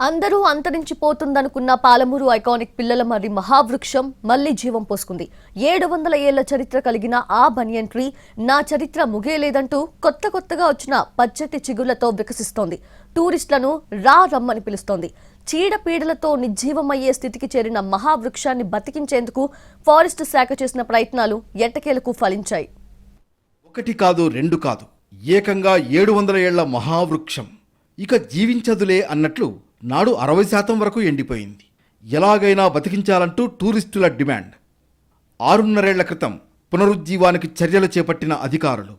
అందరూ అంతరించిపోతుందనుకున్న పాలమూరు ఐకానిక్ పిల్లల మరి మహావృక్షం మళ్ళీ జీవం పోసుకుంది. ఏడు వందల ఏళ్ళ చరిత్ర కలిగిన ఆ బనియన్ ట్రీ నా చరిత్ర ముగేలేదంటూ కొత్త కొత్తగా వచ్చిన పచ్చటి చిగుళ్ళతో వికసిస్తోంది. టూరిస్టులను రా రమ్మని పిలుస్తోంది. చీడపీడలతో నిర్జీవమయ్యే స్థితికి చేరిన మహావృక్షాన్ని బతికించేందుకు ఫారెస్ట్ శాఖ చేసిన ప్రయత్నాలు ఎట్టకేలకు ఫలించాయి. ఒకటి కాదు రెండు కాదు. ఏకంగా ఏడు వందల ఏళ్ళ మహావృక్షం. ఇక జీవించదులే అన్నట్లు నాడు అరవై శాతం వరకు ఎండిపోయింది. ఎలాగైనా బతికించాలంటూ టూరిస్టుల డిమాండ్. ఆరున్నరేళ్ళ క్రితం పునరుజ్జీవానికి చర్యలు చేపట్టిన అధికారులు.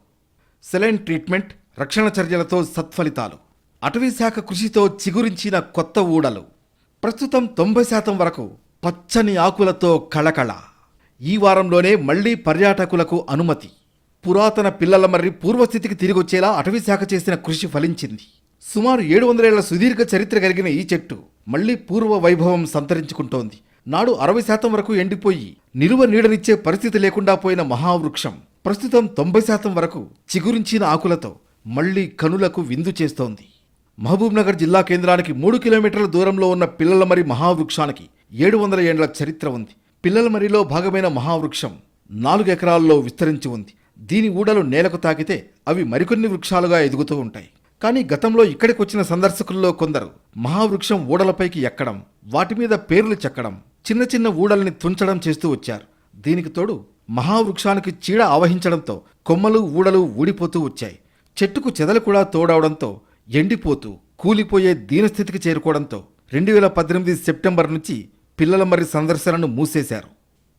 సెలైన్ ట్రీట్మెంట్ రక్షణ చర్యలతో సత్ఫలితాలు. అటవీశాఖ కృషితో చిగురించిన కొత్త ఊడలు. ప్రస్తుతం తొంభై శాతం వరకు పచ్చని ఆకులతో కళకళ. ఈ వారంలోనే మళ్ళీ పర్యాటకులకు అనుమతి. పురాతన పిల్లల మర్రి పూర్వస్థితికి తిరిగొచ్చేలా అటవీశాఖ చేసిన కృషి ఫలించింది. సుమారు ఏడు వందలేళ్ళ సుదీర్ఘ చరిత్ర కలిగిన ఈ చెట్టు మళ్ళీ పూర్వ వైభవం సంతరించుకుంటోంది. నాడు అరవై శాతం వరకు ఎండిపోయి నిలువ నీడనిచ్చే పరిస్థితి లేకుండా పోయిన మహావృక్షం ప్రస్తుతం తొంభై శాతం వరకు చిగురించిన ఆకులతో మళ్ళీ కనులకు విందు చేస్తోంది. మహబూబ్నగర్ జిల్లా కేంద్రానికి మూడు కిలోమీటర్ల దూరంలో ఉన్న పిల్లలమరి మహావృక్షానికి ఏడు వందల ఏండ్ల చరిత్ర ఉంది. పిల్లలమరిలో భాగమైన మహావృక్షం నాలుగు ఎకరాల్లో విస్తరించి ఉంది. దీని ఊడలు నేలకు తాకితే అవి మరికొన్ని వృక్షాలుగా ఎదుగుతూ ఉంటాయి. కానీ గతంలో ఇక్కడికి వచ్చిన సందర్శకుల్లో కొందరు మహావృక్షం ఊడలపైకి ఎక్కడం వాటి మీద పేర్లు చెక్కడం చిన్న చిన్న ఊడల్ని తుంచడం చేస్తూ వచ్చారు. దీనికి తోడు మహావృక్షానికి చీడ ఆవహించడంతో కొమ్మలు ఊడలు ఊడిపోతూ వచ్చాయి. చెట్టుకు చెదలు కూడా తోడవడంతో ఎండిపోతూ కూలిపోయే దీనస్థితికి చేరుకోవడంతో రెండు వేల పద్దెనిమిది సెప్టెంబర్ నుంచి పిల్లల మరి సందర్శనను మూసేశారు.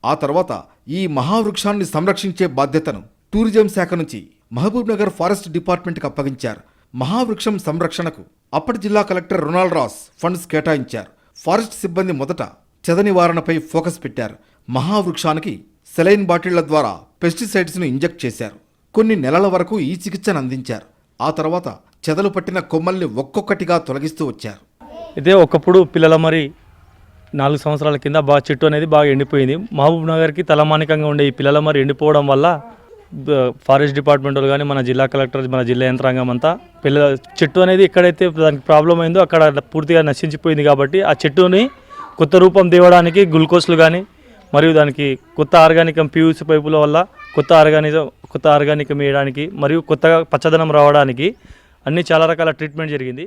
ఆ తర్వాత ఈ మహావృక్షాన్ని సంరక్షించే బాధ్యతను టూరిజం శాఖ నుంచి మహబూబ్నగర్ ఫారెస్ట్ డిపార్ట్మెంట్కి అప్పగించారు. మహావృక్షం సంరక్షణకు అప్పటి జిల్లా కలెక్టర్ రొనాల్డ్ రాస్ ఫండ్స్ కేటాయించారు. ఫారెస్ట్ సిబ్బంది మొదట చెద నివారణపై ఫోకస్ పెట్టారు. మహావృక్షానికి సెలైన్ బాటిళ్ళ ద్వారా పెస్టిసైడ్స్ను ఇంజెక్ట్ చేశారు. కొన్ని నెలల వరకు ఈ చికిత్సను అందించారు. ఆ తర్వాత చెదలు పట్టిన కొమ్మల్ని ఒక్కొక్కటిగా తొలగిస్తూ వచ్చారు. ఇదే ఒకప్పుడు పిల్లల మరి నాలుగు సంవత్సరాల కింద బాగా చెట్టు అనేది బాగా ఎండిపోయింది. మహబూబ్ నగర్కి తలమానికంగా ఉండే ఈ పిల్లల మరి ఎండిపోవడం వల్ల ఫారెస్ట్ డిపార్ట్మెంట్ వాళ్ళు కానీ మన జిల్లా కలెక్టర్ మన జిల్లా యంత్రాంగం అంతా పిల్ల చెట్టు అనేది ఎక్కడైతే దానికి ప్రాబ్లం అయిందో అక్కడ పూర్తిగా నశించిపోయింది కాబట్టి ఆ చెట్టుని కొత్త రూపం తేవడానికి గ్లూకోజ్లు కానీ మరియు దానికి కొత్త ఆర్గానిక్ పీయూసీ పైపుల వల్ల కొత్త ఆర్గానిజం కొత్త ఆర్గానికం వేయడానికి మరియు కొత్తగా పచ్చదనం రావడానికి అన్ని చాలా రకాల ట్రీట్మెంట్ జరిగింది.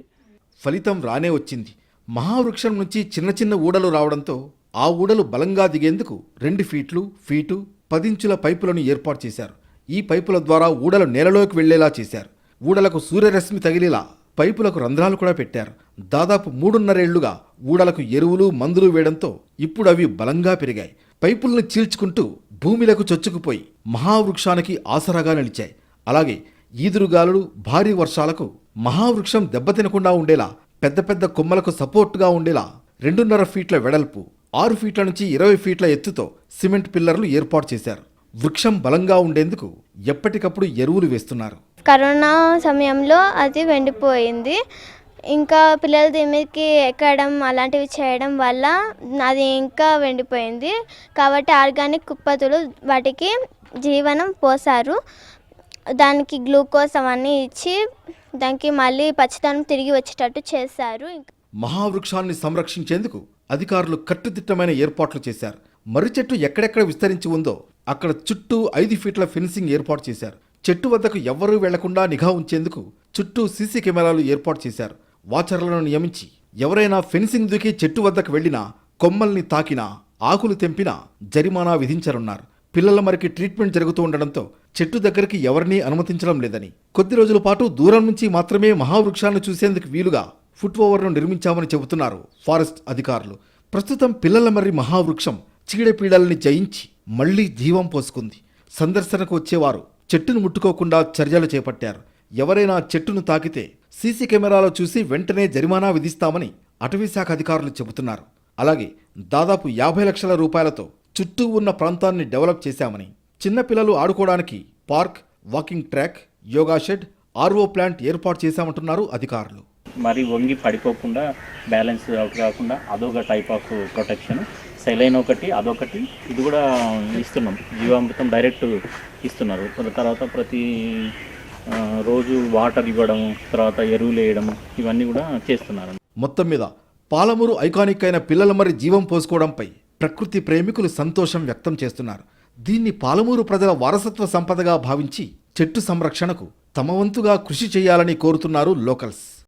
ఫలితం రానే వచ్చింది. మహావృక్షం నుంచి చిన్న చిన్న ఊడలు రావడంతో ఆ ఊడలు బలంగా దిగేందుకు రెండు ఫీట్లు ఫీటు పదించుల పైపులను ఏర్పాటు చేశారు. ఈ పైపుల ద్వారా ఊడలు నేలలోకి వెళ్ళేలా చేశారు. ఊడలకు సూర్యరశ్మి తగిలేలా పైపులకు రంధ్రాలు కూడా పెట్టారు. దాదాపు మూడున్నరేళ్ళుగా ఊడలకు ఎరువులు మందులు వేయడంతో ఇప్పుడు అవి బలంగా పెరిగాయి. పైపుల్ని చీల్చుకుంటూ భూమిలకు చొచ్చుకుపోయి మహావృక్షానికి ఆసరాగా నిలిచాయి. అలాగే ఈదురుగాలులు భారీ వర్షాలకు మహావృక్షం దెబ్బతినకుండా ఉండేలా పెద్ద పెద్ద కొమ్మలకు సపోర్టుగా ఉండేలా రెండున్నర ఫీట్ల వెడల్పు ఆరు ఫీట్ల నుంచి ఇరవై ఫీట్ల ఎత్తుతో సిమెంట్ పిల్లర్లు ఏర్పాటు చేశారు. వృక్షం బలంగా ఉండేందుకు ఎప్పటికప్పుడు ఎరువులు వేస్తున్నారు. కరోనా సమయంలో అది వెండిపోయింది. ఇంకా పిల్లలు దీని మీదకి ఎక్కడం అలాంటివి చేయడం వల్ల అది ఇంకా వెండిపోయింది. కాబట్టి ఆర్గానిక్ ఉత్పత్తులు వాటికి జీవనం పోసారు. దానికి గ్లూకోజ్ అవన్నీ ఇచ్చి దానికి మళ్ళీ పచ్చదనం తిరిగి వచ్చేటట్టు చేశారు. మహావృక్షాన్ని సంరక్షించేందుకు అధికారులు కట్టుదిట్టమైన ఏర్పాట్లు చేశారు. మర్రి చెట్టు ఎక్కడెక్కడ విస్తరించి ఉందో అక్కడ చుట్టూ ఐదు ఫీట్ల ఫెన్సింగ్ ఏర్పాటు చేశారు. చెట్టు వద్దకు ఎవ్వరూ వెళ్ళకుండా నిఘా ఉంచేందుకు చుట్టూ సీసీ కెమెరాలు ఏర్పాటు చేశారు. వాచర్లను నియమించి ఎవరైనా ఫెన్సింగ్ దూకి చెట్టు వద్దకు వెళ్ళినా కొమ్మల్ని తాకినా ఆకులు తెంపినా జరిమానా విధించనున్నారు. పిల్లల మరికి ట్రీట్మెంట్ జరుగుతూ ఉండడంతో చెట్టు దగ్గరికి ఎవరినీ అనుమతించడం లేదని. కొద్ది రోజుల పాటు దూరం నుంచి మాత్రమే మహావృక్షాన్ని చూసేందుకు వీలుగా ఫుట్ ఓవర్ను నిర్మించామని చెబుతున్నారు ఫారెస్ట్ అధికారులు. ప్రస్తుతం పిల్లల మర్రి మహావృక్షం చీడపీడల్ని జయించి మళ్ళీ జీవం పోసుకుంది. సందర్శనకు వచ్చేవారు చెట్టును ముట్టుకోకుండా చర్యలు చేపట్టారు. ఎవరైనా చెట్టును తాకితే సీసీ కెమెరాలో చూసి వెంటనే జరిమానా విధిస్తామని అటవీశాఖ అధికారులు చెబుతున్నారు. అలాగే దాదాపు యాభై లక్షల రూపాయలతో చుట్టూ ఉన్న ప్రాంతాన్ని డెవలప్ చేశామని చిన్నపిల్లలు ఆడుకోవడానికి park walking track yoga shed RO plant ఏర్పాటు చేశామంటున్నారు అధికారులు. మరి వంగి పడిపోకుండా బ్యాలెన్స్ అవుట్ కాకుండా అదొక టైప్ ఆఫ్ ప్రొటెక్షన్ సెలైన్ ఒకటి అదొకటి. ఇది కూడా ఇస్తున్నాం. జీవామృతం డైరెక్ట్ ఇస్తున్నారు. తర్వాత ప్రతి రోజు వాటర్ ఇవ్వడం తర్వాత ఎరువులు వేయడం ఇవన్నీ కూడా చేస్తున్నారు. మొత్తం మీద పాలమూరు ఐకానిక్ అయిన పిల్లల మరి జీవం పోసుకోవడంపై ప్రకృతి ప్రేమికులు సంతోషం వ్యక్తం చేస్తున్నారు. దీన్ని పాలమూరు ప్రజల వారసత్వ సంపదగా భావించి చెట్టు సంరక్షణకు తమ వంతుగా కృషి చేయాలని కోరుతున్నారు లోకల్స్.